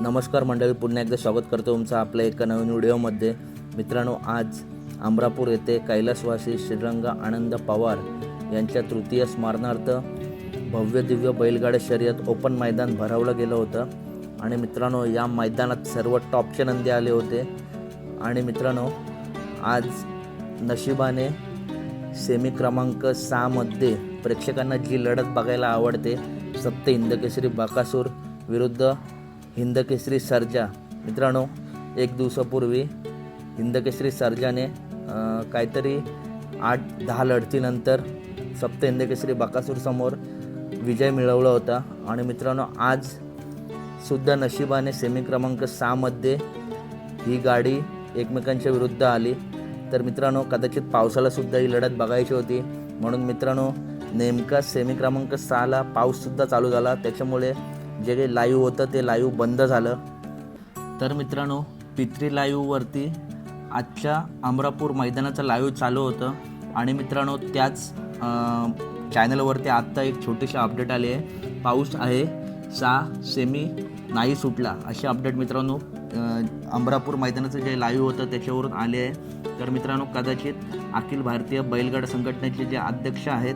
नमस्कार मंडळी पुन्हा एकदा स्वागत करतो तुमचं आपल्या एका नवीन व्हिडिओमध्ये. मित्रांनो आज अमरापूर येथे कैलासवासी श्रीरंग आनंद पवार यांच्या तृतीय स्मरणार्थ भव्य दिव्य बैलगाड्या शर्यत ओपन मैदान भरवलं गेलं होतं. आणि मित्रांनो या मैदानात सर्व टॉपचे नंदी आले होते. आणि मित्रांनो आज नशिबाने सेमी क्रमांक सहामध्ये प्रेक्षकांना जी लढत बघायला आवडते सप्त इंदकेसरी बाकासूर विरुद्ध हिंदकेसरी सर्जा. मित्रांनो एक दिवसापूर्वी हिंदकेसरी सर्जाने काहीतरी आठ दहा लढतीनंतर सप्त हिंदकेसरी बाकासूरसमोर विजय मिळवला होता. आणि मित्रांनो आज सुद्धा नशिबाने सेमी क्रमांक सहामध्ये ही गाडी एकमेकांच्या विरुद्ध आली. तर मित्रांनो कदाचित पावसालासुद्धा ही लढत बघायची होती. म्हणून मित्रांनो नेमका सेमी क्रमांक सहाला पाऊससुद्धा चालू झाला. त्याच्यामुळे जे काही लाईव्ह होतं ते लाईव्ह बंद झालं. तर मित्रांनो पित्री लाईव्हवरती आजच्या अमरापूर मैदानाचं लाईव्ह चालू होतं. आणि मित्रांनो त्याच चॅनलवरती आत्ता एक छोटीशी अपडेट आली आहे. पाऊस आहे. सा सेमी नाही सुटला. अशी अपडेट मित्रांनो अमरापूर मैदानाचं जे लाईव्ह होतं त्याच्यावरून आले आहे. तर मित्रांनो कदाचित अखिल भारतीय बैलगाडा संघटनेचे जे अध्यक्ष आहेत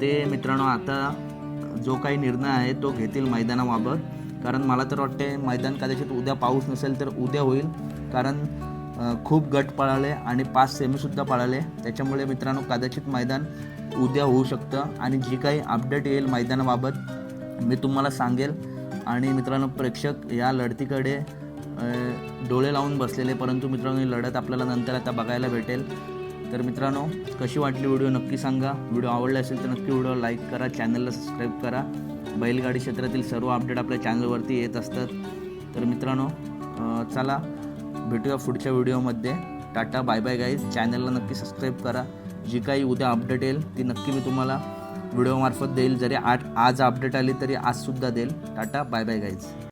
ते मित्रांनो आता जो काही निर्णय आहे तो घेतील मैदानाबाबत. कारण मला तर वाटते मैदान कदाचित उद्या पाऊस नसेल तर उद्या होईल. कारण खूप गट पळाले आणि पाच सेमीसुद्धा पळाले. त्याच्यामुळे मित्रांनो कदाचित मैदान उद्या होऊ शकतं. आणि जी काही अपडेट येईल मैदानाबाबत मी तुम्हाला सांगेल. आणि मित्रांनो प्रेक्षक या लढतीकडे डोळे लावून बसलेले. परंतु मित्रांनो ही लढत आपल्याला नंतर आता बघायला भेटेल. तर मित्रांनो कशी वाटली व्हिडिओ नक्की सांगा. व्हिडिओ आवडला असेल तर नक्की व्हिडिओ लाईक करा चॅनलला सबस्क्राईब करा. बैलगाडी क्षेत्रातील सर्व अपडेट आपल्या चॅनलवरती येत असतात. तर मित्रांनो चला भेटूया पुढच्या व्हिडिओमध्ये टाटा बाय बाय गाईज चॅनलला नक्की सबस्क्राईब करा. जी काही उद्या अपडेट येईल ती नक्की मी तुम्हाला व्हिडिओमार्फत देईल. जरी आज आज अपडेट आली तरी आजसुद्धा देईल. Tata bye bye guys